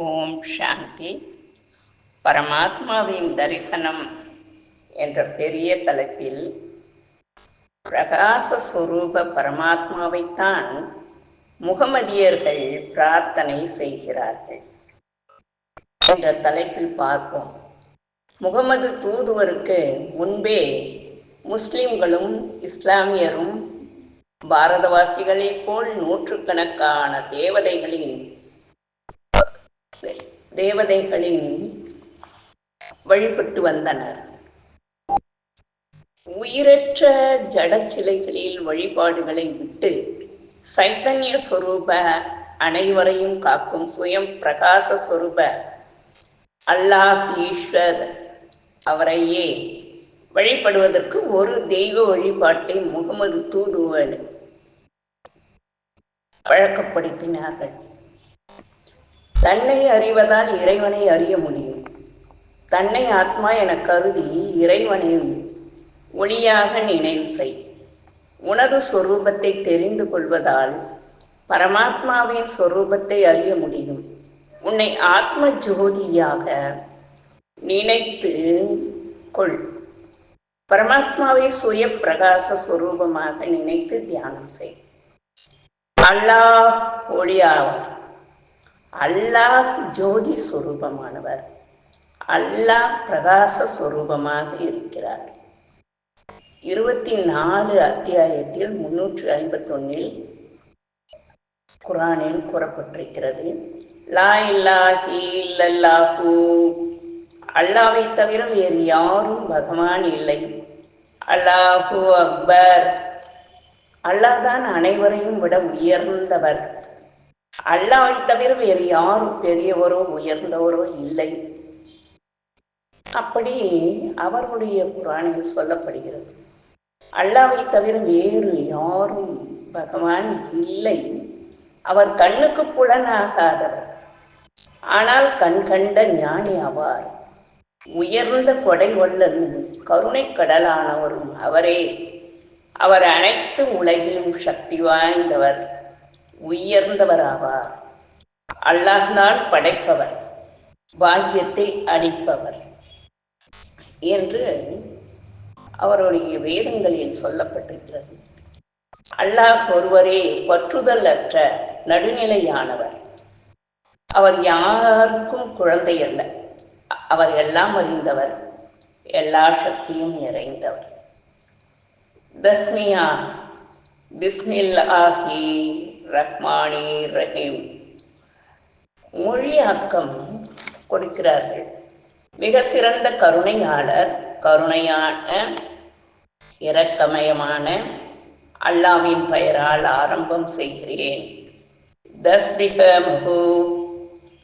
ஓம் சாந்தி. பரமாத்மாவின் தரிசனம் என்ற பெரிய தலைப்பில் பிரகாச சுரூப பரமாத்மாவைத்தான் முகமதியர்கள் பிரார்த்தனை செய்கிறார்கள். என்ற தலைப்பில் பார்ப்போம். முகமது தூதுவருக்கு முன்பே முஸ்லிம்களும் இஸ்லாமியரும் பாரதவாசிகளைப் போல் நூற்றுக்கணக்கான தேவதைகளின் தேவதைகளின் வழிபட்டு வந்தனர். உயிரற்ற ஜட சிலைகளில் வழிபாடுகளை விட்டு சைத்தன்ய சொரூப அனைவரையும் காக்கும் சுயம் பிரகாச சொரூப அல்லாஹ் ஈஸ்வர் அவரையே வழிபடுவதற்கு ஒரு தெய்வ வழிபாட்டை முகமது தூதுவன் வழக்கப்படுத்தினார்கள். தன்னை அறிவதால் இறைவனை அறிய முடியும். தன்னை ஆத்மா என கருதி இறைவனை ஒளியாக நினைவு செய். உனது சொரூபத்தை தெரிந்து கொள்வதால் பரமாத்மாவின் சொரூபத்தை அறிய முடியும். உன்னை ஆத்ம ஜோதியாக நினைத்து கொள். பரமாத்மாவை சுய பிரகாச சொரூபமாக நினைத்து தியானம் செய். அல்லாஹ் ஒளியாவார் அல்லாஹ் ஜோதி சுரூபமானவர். அல்லாஹ் பிரகாச சுரூபமாக இருக்கிறார். இருபத்தி நாலு அத்தியாயத்தில் முன்னூற்றி ஐம்பத்தி ஒன்னில் குரானில் கூறப்பட்டிருக்கிறது. லா இல்லாஹி இல்லல்லாஹூ. அல்லாவை தவிர வேறு யாரும் பகவான் இல்லை. அல்லாஹூ அக்பர். அல்லாஹ் தான் அனைவரையும் விட உயர்ந்தவர். அல்லாவை தவிர வேறு யாரும் பெரியவரோ உயர்ந்தவரோ இல்லை. அப்படி அவர்களுடைய குரானில் சொல்லப்படுகிறது. அல்லாவை தவிர வேறு யாரும் பகவான் இல்லை. அவர் கண்ணுக்கு புலனாகாதவர். ஆனால் கண் கண்ட ஞானி ஆவார். உயர்ந்த கொடை வல்லலும் கருணை கடலானவரும் அவரே. அவர் அனைத்து உலகிலும் சக்தி வாய்ந்தவர். உயர்ந்தவராவார். அல்லாஹ்தான் படைப்பவர் பாக்கியத்தை அளிப்பவர் என்று அவருடைய வேதங்களில் சொல்லப்பட்டிருக்கிறது. அல்லாஹ் ஒருவரே பற்றுதல் அற்ற நடுநிலையானவர். அவர் யாருக்கும் குழந்தை அல்ல. அவர் எல்லாம் அறிந்தவர் எல்லா சக்தியும் நிறைந்தவர். தஸ்மியா பிஸ்மில்லாஹி. ரஹ்மானி ரஹீம். மொழியாக்கம் கொடுக்கிறார்கள். மிக சிறந்த கருணையாளர் கருணையான இரக்கமயமான அல்லாவின் பெயரால் ஆரம்பம் செய்கிறேன். தஸ்பிக முகு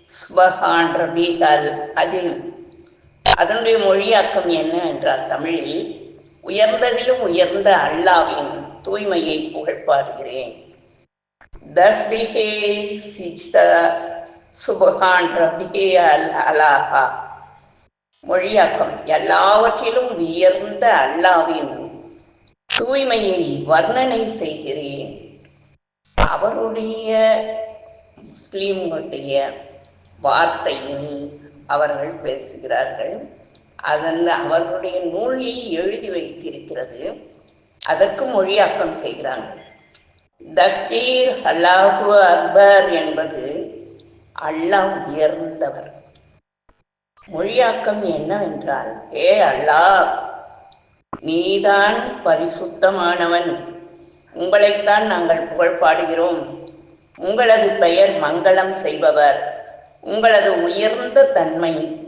சுபகான் ரபிகல் அஜின் அதனுடைய மொழியாக்கம் என்ன என்றால் தமிழில் உயர்ந்ததிலும் உயர்ந்த அல்லாவின் தூய்மையை புகழ்பாடுகிறேன் தஸ்பிஹே சிஜ்த சுபகான் ரபிஹே அல் அலாஹா மொழியாக்கம் எல்லாவற்றிலும் உயர்ந்த அல்லாவின் தூய்மையை வர்ணனை செய்கிறேன். அவருடைய முஸ்லீம்களுடைய வார்த்தையில் அவர்கள் பேசுகிறார்கள். அதன் அவர்களுடைய நூலில் எழுதி வைத்திருக்கிறது. அதற்கு மொழியாக்கம் செய்கிறாங்க தக்பீர் அல்லாஹு அக்பர் என்பது அல்லாஹ் உயர்ந்தவர். மொழியாக்கம் என்னவென்றால் ஏ அல்லாஹ் நீதான் பரிசுத்தமானவன். உங்களைத்தான் நாங்கள் புகழ் பாடுகிறோம். உங்களது பெயர் மங்களம் செய்பவர். உங்களது உயர்ந்த தன்மை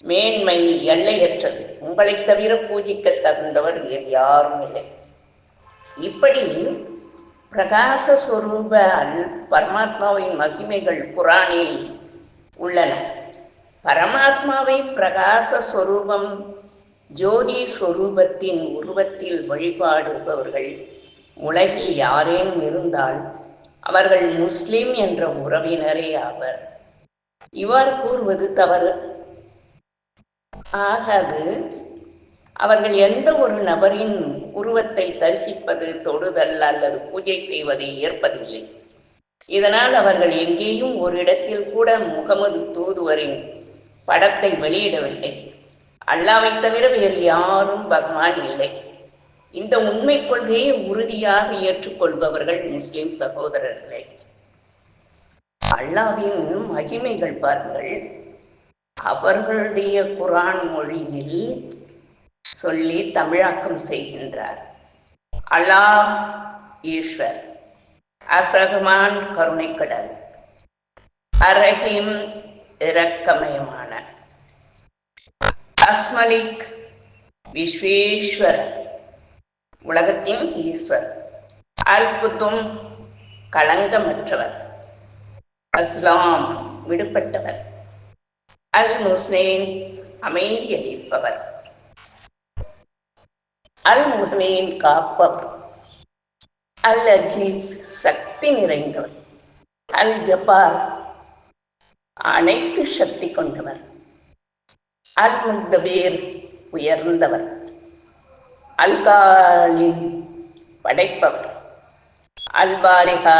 மேன்மை எல்லையற்றது. உங்களை தவிர பூஜிக்க தகுந்தவர் வேறு யாரும் இல்லை. இப்படி பிரகாச அல் பரமாத்மாவின் மகிமைகள் குரானில் உள்ளன. பரமாத்மாவை பிரகாச ஜோதி ஸ்வரூபத்தின் உருவத்தில் வழிபாடுபவர்கள் உலகில் யாரேனும் இருந்தால் அவர்கள் முஸ்லிம் என்ற உறவினரே ஆவர். இவ்வாறு கூறுவது தவறு. ஆகாது அவர்கள் எந்த ஒரு நபரின் உருவத்தை தரிசிப்பது தொடுதல் அல்லது பூஜை செய்வதை ஏற்பதில்லை. இதனால் அவர்கள் எங்கேயும் ஒரு இடத்தில் கூட முகமது தூதுவரின் படத்தை வெளியிடவில்லை. அல்லாவை தவிர வேறு யாரும் பகவான் இல்லை. இந்த உண்மை கொள்கையை உறுதியாக ஏற்றுக்கொள்பவர்கள் முஸ்லிம் சகோதரர்களே. அல்லாவின் மகிமைகள் பாருங்கள். அவர்களுடைய குரான் மொழியில் சொல்லி தமிழாக்கம் செய்கின்றார். அல்லாஹ் ஈஸ்வர் அஹ்ரஹ்மான் கருணைக்கடல் அரஹீம் இரக்கமயமான அஸ்மலிக் விஸ்வேஸ்வர் உலகத்தின் ஈஸ்வர் அல் குத்தும் களங்கமற்றவர் அஸ்லாம் விடுபட்டவர் அல் முஸ்னேன் அமைதி அளிப்பவர் அல் காப்பவர். அல் அஜீஸ் சக்தி நிறைந்தவர். அல் ஜபார் அனைத்து சக்தி கொண்டவர். அல் முக்தபீர் உயர்ந்தவர். அல்காலின் படைப்பவர். அல்பாரிகா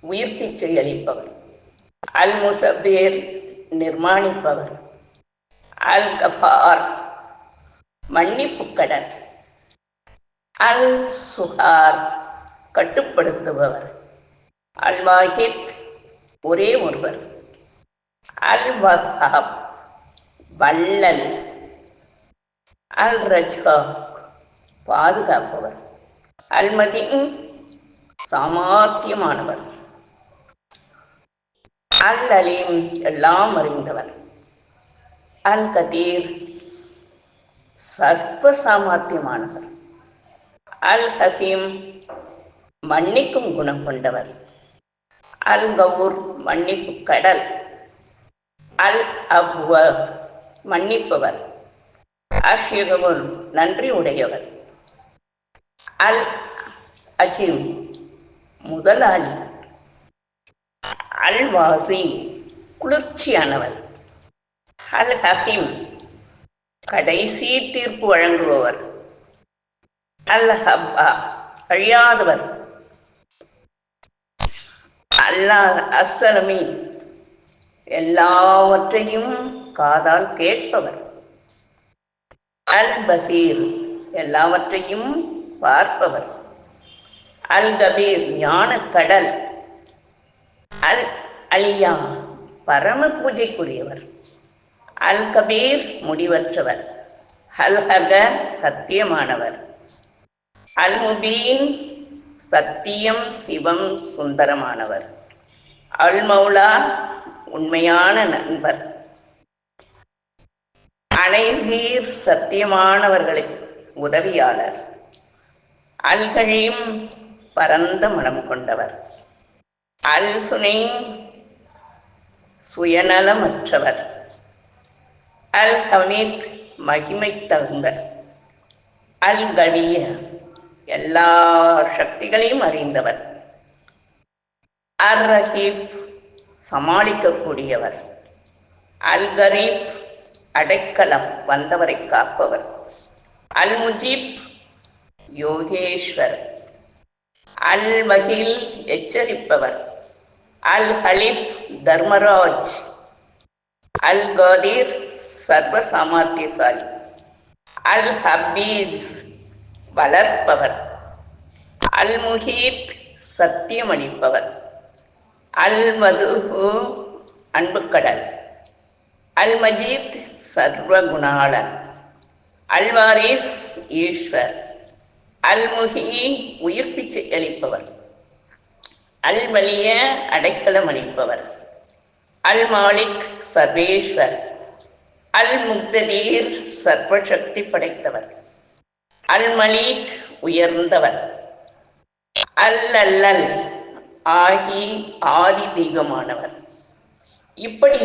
உயிர் பிச்சை அளிப்பவர். அல் முசபீர் நிர்மாணிப்பவர். அல் கஃபார் மன்னிப்பு கடல். அல் சுஹார் கட்டுப்படுத்துபவர். அல் வாஹித் ஒரே ஒருவர். அல் வஹாப் வள்ளல் அல் ரஜாக் பாதுகாப்பவர். அல்மதி சாமாத்தியமானவர் அல் அலீம் எல்லாம் அறிந்தவர். அல் கதீர் சர்வ சாமர்த்தியமானவர் அல் ஹசீம் மன்னிக்கும் குணம் கொண்டவர். அல் கவுர் மன்னிப்பு கடல். அல் அப்வ மன்னிப்பவர். அஷிகமுல் நன்றி உடையவர். அல் அஜீம் முதலாளி. அல்வாசி குளிர்ச்சியானவர். அல் ஹஃபீம் கடைசி தீர்ப்பு வழங்குபவர். அல் ஹப்பா அழியாதவர் அல்லாஹ் அஸ்ஸலமி எல்லாவற்றையும் காதால் கேட்பவர். அல் பசீர் எல்லாவற்றையும் பார்ப்பவர். அல் கபீர் ஞான கடல் அல் அலியா பரம பூஜைக்குரியவர். அல் கபீர் முடிவற்றவர். அல் ஹக சத்தியமானவர். அல் முபீன் சத்தியம் சிவம் சுந்தரமானவர். அல் மௌலா உண்மையான நண்பர். அனைசீர் சத்தியமானவர்களுக்கு உதவியாளர். அல்கழியும் பரந்த மனம் கொண்டவர். அல் சுனை சுயநலமற்றவர். அல் ஹமீத் மகிமை தகுந்த அல் கவிய எல்லா சக்திகளையும் அறிந்தவர். அர் ரஹீப் சமாளிக்கக்கூடியவர். அல் கரீப் அடைக்கலம் வந்தவரை காப்பவர். அல் முஜீப் யோகேஸ்வர். அல் மகில் எச்சரிப்பவர். அல் ஹலிப் தர்மராஜ். அல் காதீர் சர்வ சாமர்த்தியசாலி அல் ஹபீஸ் வளர்ப்பவர். அல் முஹீத் சத்தியமளிப்பவர். அல் மதுஹு அன்புக்கடல். அல் மஜீத் சர்வகுணாளன் அல் வாரிஸ் ஈஸ்வர். அல் முஹி உயிர்ப்பிச்சு அளிப்பவர். அல் வலிய அடைக்கலம் அளிப்பவர். அல் மாலிக் சர்வேஸ்வர் அல் முக்ததீர் சர்வசக்தி படைத்தவர் அல் மலீக் உயர்ந்தவர் அல் அல்லல் ஆகி ஆதி தெய்வமானவர் இப்படி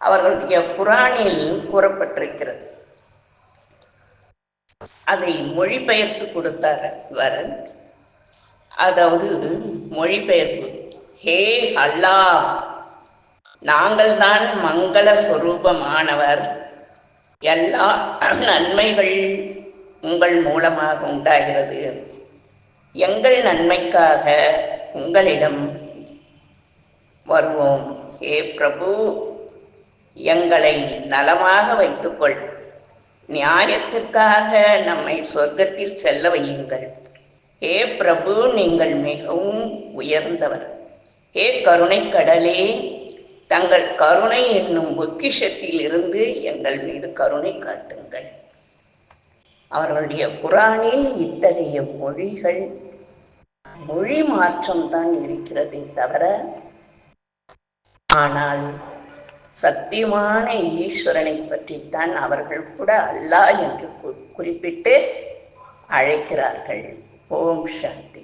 அவர்களுடைய குரானில் கூறப்பட்டிருக்கிறது. அதை மொழிபெயர்த்து கொடுத்தார் இவர். அதாவது மொழிபெயர்ப்பு ஹே அல்லாஹ் நாங்கள் தான் மங்கள சொரூபமானவர். எல்லா நன்மைகள் உங்கள் மூலமாக உண்டாகிறது. எங்கள் நன்மைக்காக உங்களிடம் வருவோம். ஹே பிரபு எங்களை நலமாக வைத்துக்கொள். நியாயத்திற்காக நம்மை சொர்க்கத்தில் செல்ல வையுங்கள். ஹே பிரபு நீங்கள் மிகவும் உயர்ந்தவர். ஹே கருணை கடலே தங்கள் கருணை என்னும் பொக்கிஷத்தில் இருந்து எங்கள் மீது கருணை காட்டுங்கள். அவர்களுடைய குரானில் இத்தகைய மொழிகள் மொழி மாற்றம் தான் இருக்கிறதே தவிர ஆனால் சத்தியமான ஈஸ்வரனை பற்றித்தான் அவர்கள் கூட அல்லா என்று குறிப்பிட்டு அழைக்கிறார்கள். ஓம் சாந்தி.